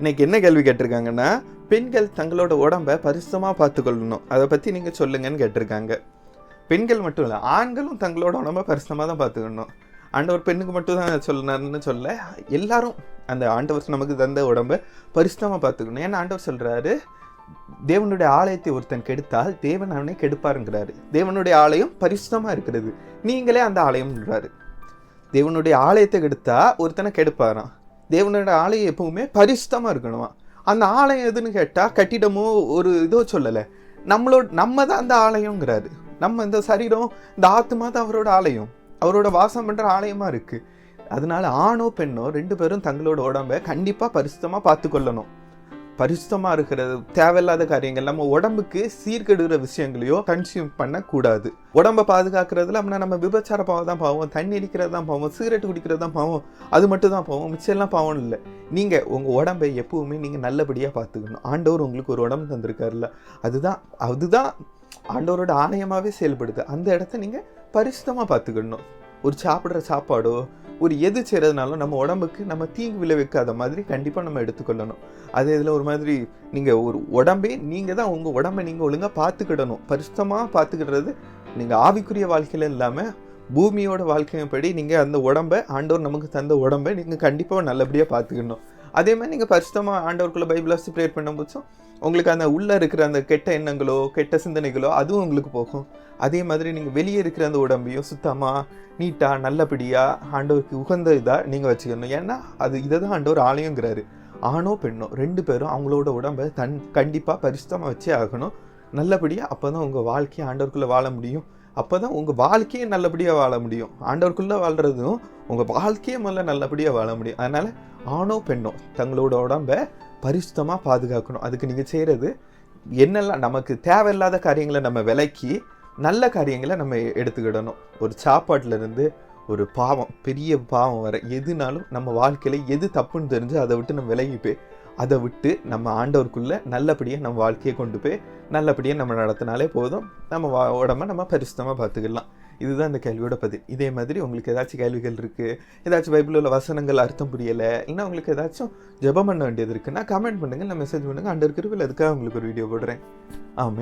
இன்னைக்கு என்ன கேள்வி கேட்டிருக்காங்கன்னா பெண்கள் தங்களோட உடம்ப பரிசுமாக பார்த்துக்கொள்ளணும். அதை பற்றி நீங்கள் சொல்லுங்கன்னு கேட்டிருக்காங்க. பெண்கள் மட்டும் இல்லை ஆண்களும் தங்களோட உடம்பை பரிசுமாக தான் பார்த்துக்கணும். ஆண்டவர் பெண்ணுக்கு மட்டும் தான் சொல்லணும்னு சொல்ல எல்லாரும் அந்த ஆண்டவர் நமக்கு தந்த உடம்ப பரிசுத்தமாக பார்த்துக்கணும். ஏன்னா ஆண்டவர் சொல்கிறாரு தேவனுடைய ஆலயத்தை ஒருத்தன் கெடுத்தால் தேவன் அவனை கெடுப்பாருங்கிறாரு. தேவனுடைய ஆலயம் பரிசுத்தமாக இருக்கிறது. நீங்களே அந்த ஆலயம்ன்றாரு. தேவனுடைய ஆலயத்தை கெடுத்தா ஒருத்தனை கெடுப்பாராம். தேவனோட ஆலயம் எப்பவுமே பரிசுத்தமாக இருக்கணுமா? அந்த ஆலயம் எதுன்னு கேட்டால் கட்டிடமோ ஒரு இதோ சொல்லலை. நம்மளோட நம்ம தான் அந்த ஆலயங்கிறாரு நம்ம இந்த சரீரம் இந்த ஆத்மா தான் அவரோட ஆலயம். அவரோட வாசம் பண்ணுற ஆலயமாக இருக்குது அதனால ஆணோ பெண்ணோ ரெண்டு பேரும் தங்களோட உடம்ப கண்டிப்பாக பரிசுத்தமாக பார்த்துக்கொள்ளணும். பரிசுத்தமாக இருக்கிறது தேவையில்லாத காரியங்கள் நம்ம உடம்புக்கு சீர்கெடுகிற விஷயங்களையோ கன்சியூம் பண்ணக்கூடாது. உடம்ப பாதுகாக்கிறதுல அப்படின்னா நம்ம விபச்சார பாவம் தான் பாவம் தண்ணி அடிக்கிறது தான் பாவம் சிகரெட் குடிக்கிறது தான் பாவம் அது மட்டும் தான் பாவம் மிச்சம்லாம் பாவம் இல்லை. நீங்கள் உங்கள் உடம்பை எப்பவுமே நீங்கள் நல்லபடியாக பார்த்துக்கணும். ஆண்டவர் உங்களுக்கு ஒரு உடம்பு தந்திருக்காருல்ல. அதுதான் அதுதான் ஆண்டவரோட ஆணையமாகவே செயல்படுது. அந்த இடத்த நீங்கள் பரிசுத்தமாக பார்த்துக்கணும். ஒரு சாப்பிட்ற சாப்பாடோ ஒரு எது செய்கிறதுனாலும் நம்ம உடம்புக்கு நம்ம தீங்கு விளைவிக்காத மாதிரி கண்டிப்பாக நம்ம எடுத்துக்கொள்ளணும். அதே இதில் ஒரு மாதிரி நீங்கள் ஒரு உடம்பே நீங்கள் தான் உங்கள் உடம்பை நீங்கள் ஒழுங்காக பார்த்துக்கிடணும். பரிசுத்தமாக பார்த்துக்கிடுறது நீங்கள் ஆவிக்குரிய வாழ்க்கையில் இல்லாமல் பூமியோட வாழ்க்கையின்படி நீங்கள் அந்த உடம்பை ஆண்டவர் நமக்கு தந்த உடம்பை நீங்கள் கண்டிப்பாக நல்லபடியாக பார்த்துக்கணும். அதே மாதிரி நீங்கள் பரிசுத்தமாக ஆண்டவருக்குள்ள பைபிள் வாசி ப்ரேயர் பண்ணும்போதும் உங்களுக்கு அந்த உள்ளே இருக்கிற அந்த கெட்ட எண்ணங்களோ கெட்ட சிந்தனைகளோ அதுவும் உங்களுக்கு போகும். அதே மாதிரி நீங்கள் வெளியே இருக்கிற அந்த உடம்பையும் சுத்தமாக நீட்டாக நல்லபடியாக ஆண்டவருக்கு உகந்த இதாக நீங்கள் வச்சுக்கணும். ஏன்னா அது இதை தான் ஆண்டவர் ஆலயங்கிறாரு ஆணோ பெண்ணோ ரெண்டு பேரும் அவங்களோட உடம்பை தன் கண்டிப்பாக பரிசுத்தமாக வச்சே ஆகணும். நல்லபடியாக அப்போ தான் உங்கள் வாழ்க்கையை ஆண்டவருக்குள்ளே வாழ முடியும். அப்போ தான் உங்கள் வாழ்க்கையை நல்லபடியாக வாழ முடியும். ஆண்டவருக்குள்ளே வாழ்கிறதும் உங்கள் வாழ்க்கையை முதல்ல நல்லபடியாக வாழ முடியும். அதனால் ஆணோ பெண்ணோ தங்களோட உடம்ப பரிசுத்தமாக பாதுகாக்கணும். அதுக்கு நீங்கள் செய்கிறது என்னெல்லாம் நமக்கு தேவையில்லாத காரியங்களை நம்ம விலக்கி நல்ல காரியங்களை நம்ம எடுத்துக்கிடணும். ஒரு சாப்பாட்டிலேருந்து ஒரு பாவம் பெரிய பாவம் வர எதுனாலும் நம்ம வாழ்க்கையில் எது தப்புன்னு தெரிஞ்சு அதை விட்டு நம்ம விலகி போய் அதை விட்டு நம்ம ஆண்டவருக்குள்ளே நல்லபடியாக நம்ம வாழ்க்கையை கொண்டு போய் நல்லபடியாக நம்ம நடத்தினாலே போதும். நம்ம வா உடம்ப நம்ம பரிசுத்தமாக பார்த்துக்கலாம் இதுதான் இந்த கேள்வியோட பதில். இதே மாதிரி உங்களுக்கு ஏதாச்சும் கேள்விகள் இருக்குது ஏதாச்சும் பைபிளில் உள்ள வசனங்கள் அர்த்தம் புரியலை இல்லைன்னா உங்களுக்கு ஏதாச்சும் ஜெபம் பண்ண வேண்டியது இருக்குன்னா கமெண்ட் பண்ணுங்கள் நான் மெசேஜ் பண்ணுங்கள் அண்டர் கிருவில் அதுக்காக உங்களுக்கு ஒரு வீடியோ போடுறேன். ஆமே